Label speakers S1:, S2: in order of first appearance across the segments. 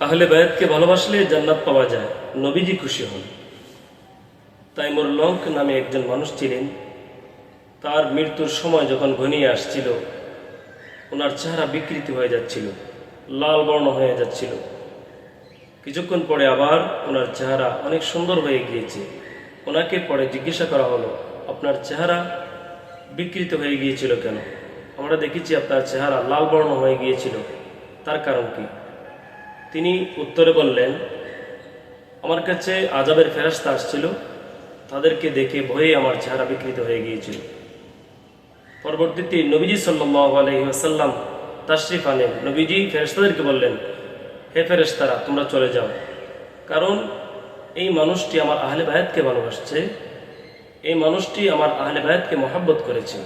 S1: আহলে বায়াতকে ভালোবাসলে জান্নাত পাওয়া যায়। নবীজি খুশি হন। তাই লঙ্ক নামে একজন মানুষ ছিলেন। তার মৃত্যুর সময় যখন ঘনিয়ে আসছিল, ওনার চেহারা বিকৃতি হয়ে যাচ্ছিল, লাল বর্ণ হয়ে যাচ্ছিল। কিছুক্ষণ পরে আবার ওনার চেহারা অনেক সুন্দর হয়ে গিয়েছে। ওনাকে পরে জিজ্ঞাসা করা হলো, আপনার চেহারা বিকৃত হয়ে গিয়েছিল কেন? আমরা দেখেছি আপনার চেহারা লাল বর্ণ হয়ে গিয়েছিল। তার কারণ কি? তিনি উত্তরে বললেন, আমার কাছে আজাবের ফেরাস্তা আসছিল। তাদেরকে দেখে ভয়ে আমার চেহারা বিকৃত হয়ে গিয়েছিল। পরবর্তীতে নবীজি সাল্লাহ আলহিহাসাল্লাম তাশরিফ আনেন। নবীজি ফেরেস্তাদেরকে বললেন, হে ফেরেস্তারা তোমরা চলে যাও। কারণ এই মানুষটি আমার আহলে বায়াতকে ভালোবাসছে। এই মানুষটি আমার আহলে বায়াতকে মহাব্বত করেছে।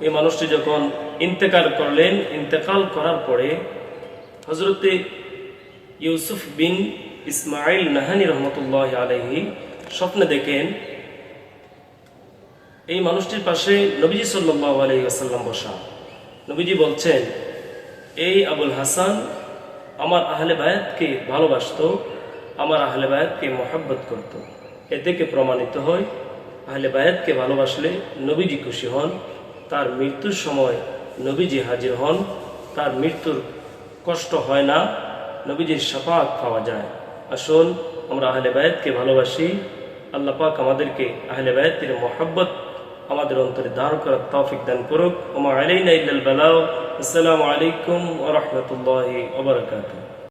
S1: এই মানুষটি যখন ইন্তেকাল করলেন, ইন্তেকাল করার পরে হজরতে ইউসুফ বিন ইসমাইল নাহানি রহমতুল্লাহ আলহি স্বপ্নে দেখেন, এই মানুষটির পাশে নবীজি সাল্লাহ আলহি আসাল্লাম বসা নবীজি বলছেন, এই আবুল হাসান আমার আহলে বায়াতকে ভালোবাসতো, আমার আহলে বায়াতকে মহাব্বত করত। এ থেকে প্রমাণিত হয়, আহলে বায়াতকে ভালোবাসলে নবীজি খুশি হন, তার মৃত্যুর সময় নবীজি হাজির হন, তার মৃত্যুর কষ্ট হয় না নবীজির সাফাত পাওয়া যায় আসুন আমরা আহলে বায়াতকে ভালোবাসি আল্লাহ পাক আমাদেরকে আহলে বায়াতের মহাব্বত আমাদের অন্তরে ধারণ করার তৌফিক দান করুক ওমা আলাইনা ইল্লাল বালাও আসসালামু আলাইকুম ওয়া রাহমাতুল্লাহি ওয়া বারাকাতুহু